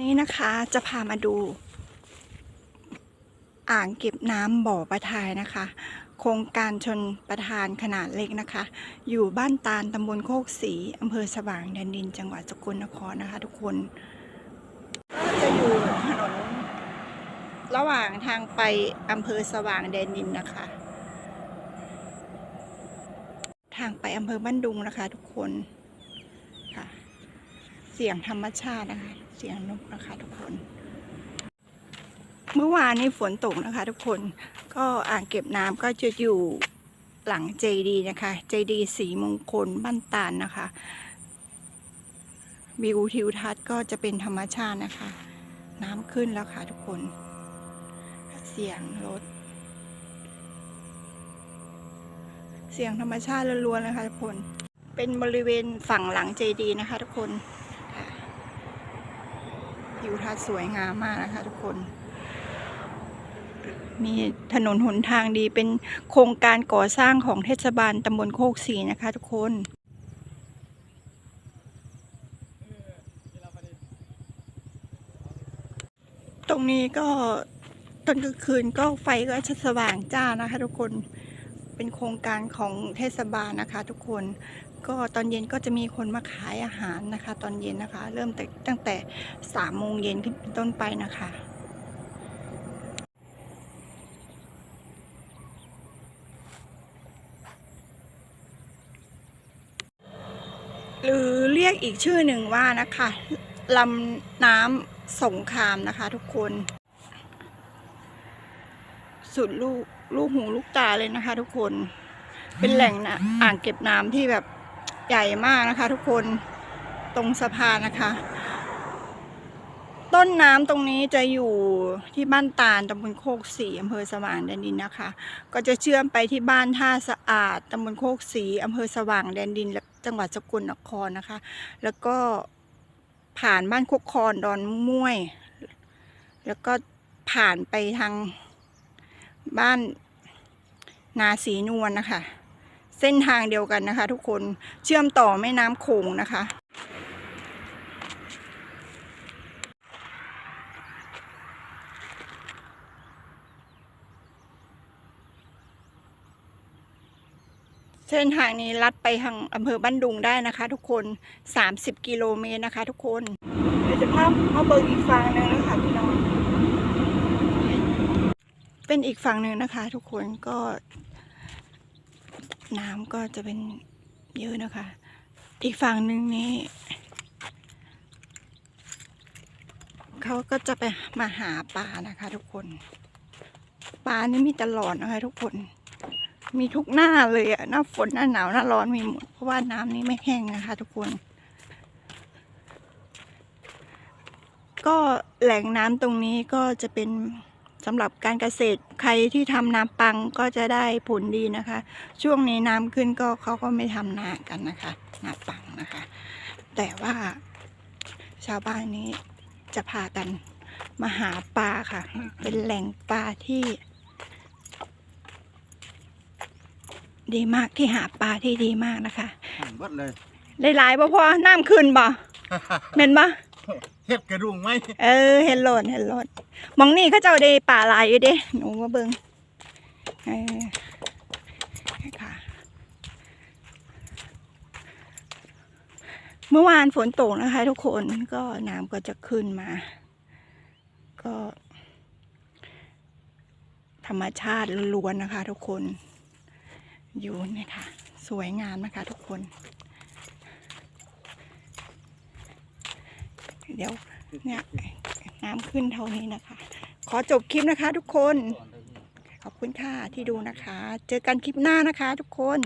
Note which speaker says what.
Speaker 1: นี่นะคะจะพามาดู อ่างเก็บน้ำบ่อประทายนะคะ โครงการชนประทานขนาดเล็กนะคะ อยู่บ้านตาลตำบลโคกศรีอำเภอสว่างแดนดิน จังหวัดสกลนครนะคะ ทุกคน ก็จะอยู่ถนนระหว่างทางไปอำเภอสว่างแดนดินนะคะ ทางไปอำเภอบ้านดุงนะคะ ทุกคนค่ะ เสียงธรรมชาตินะคะ เสียงนกนะคะทุกคน เมื่อวานนี้ฝนตกนะคะ ทุกคนก็อ่างเก็บน้ำก็จะอยู่หลังเจดีนะคะ เจดีสีมงคลบ้านตาลนะคะวิวทิวทัศน์ก็จะเป็นธรรมชาตินะคะ น้ำขึ้นแล้วค่ะทุกคน เสียงรถ เสียงธรรมชาติล้วนๆนะคะทุกคน เป็นบริเวณฝั่งหลังเจดีนะคะทุกคน ทิวทัศน์สวยงามมากนะคะทุกคน มีถนนหนทางดีเป็นโครงการก่อสร้างของเทศบาลตำบลโคกศรีนะคะทุกคนตรงนี้ก็ตอนกลางคืนก็ไฟก็จะสว่างจ้านะคะ ทุกคนเป็นโครงการของเทศบาลนะคะ ทุกคนก็ตอนเย็นก็จะมีคนมาขายอาหารนะคะ ตอนเย็นนะคะ เริ่มตั้งแต่สามโมงเย็นขึ้นเป็นต้นไปนะคะหรือเรียกอีกชื่อหนึ่งว่านะคะลำน้ำสงครามนะคะทุกคน สุดลูกลูกหูลูกตาเลยนะคะทุกคน เป็นแหล่งนะอ่างเก็บน้ำที่แบบ ใหญ่มากนะคะ ทุกคนตรงสะพานนะคะ ต้นน้ำตรงนี้จะอยู่ที่บ้านตาลตำบลโคกศรีอำเภอสว่างแดนดินนะคะ ก็จะเชื่อมไปที่บ้านท่าสะอาดตำบลโคกศรีอำเภอสว่างแดนดินและจังหวัดสกลนครนะคะ แล้วก็ผ่านบ้านโคกคอนดอนม่วย แล้วก็ผ่านไปทางบ้านนาสีนวลนะคะ เส้นทางเดียวกันนะคะ ทุกคนเชื่อมต่อแม่น้ำโขงนะคะ เส้นทางนี้ลัดไปทางอำเภอบ้านดุงได้นะคะ ทุกคน 30 กิโลเมตรนะคะ ทุกคนเดี๋ยวจะพามาเบิกอีกฝั่งหนึ่งนะคะพี่น้องเป็นอีกฝั่งหนึ่งนะคะ ทุกคนก็ น้ำก็จะเป็นเยอะนะคะ อีกฝั่งหนึ่งนี้เขาก็จะไปมาหาปลานะคะทุกคน ปลานี่มีตลอดนะคะทุกคน มีทุกหน้าเลยอะหน้าฝนหน้าหนาวหน้าร้อนมีหมด เพราะว่าน้ำนี้ไม่แห้งนะคะ ทุกคน ก็แหล่งน้ำตรงนี้ก็จะเป็น สำหรับการเกษตรใครที่ทำนาปังก็จะได้ผลดีนะคะ ช่วงนี้น้ำขึ้นก็เขาก็ไม่ทำนากันนะคะนาปังนะคะ แต่ว่าชาวบ้านนี้จะพากันมาหาปลาค่ะ เป็นแหล่งปลาที่ ดีมากที่หาปลาที่ดีมากนะคะ
Speaker 2: หันวัดเลย
Speaker 1: ได้หลายบ่พอน้ำขึ้นบ่ เห็นบ่
Speaker 2: เฮ็ดกระดุงไหม
Speaker 1: เออเห็นโหลดเห็นโหลดมองนี่เขาเจ้าได้ป่าลายอยู่เด้หนูมาเบิงเออค่ะเมื่อวานฝนตกนะคะ ทุกคนก็น้ำก็จะขึ้นมา ก็ ธรรมชาติล้วนนะคะ ทุกคน อยู่เนี่ยค่ะ สวยงามนะคะ ทุกคน เดี๋ยวเนี่ยน้ำขึ้นเท่านี้นะคะ ขอจบคลิปนะคะทุกคน ขอบคุณค่ะที่ดูนะคะ เจอกันคลิปหน้านะคะทุกคน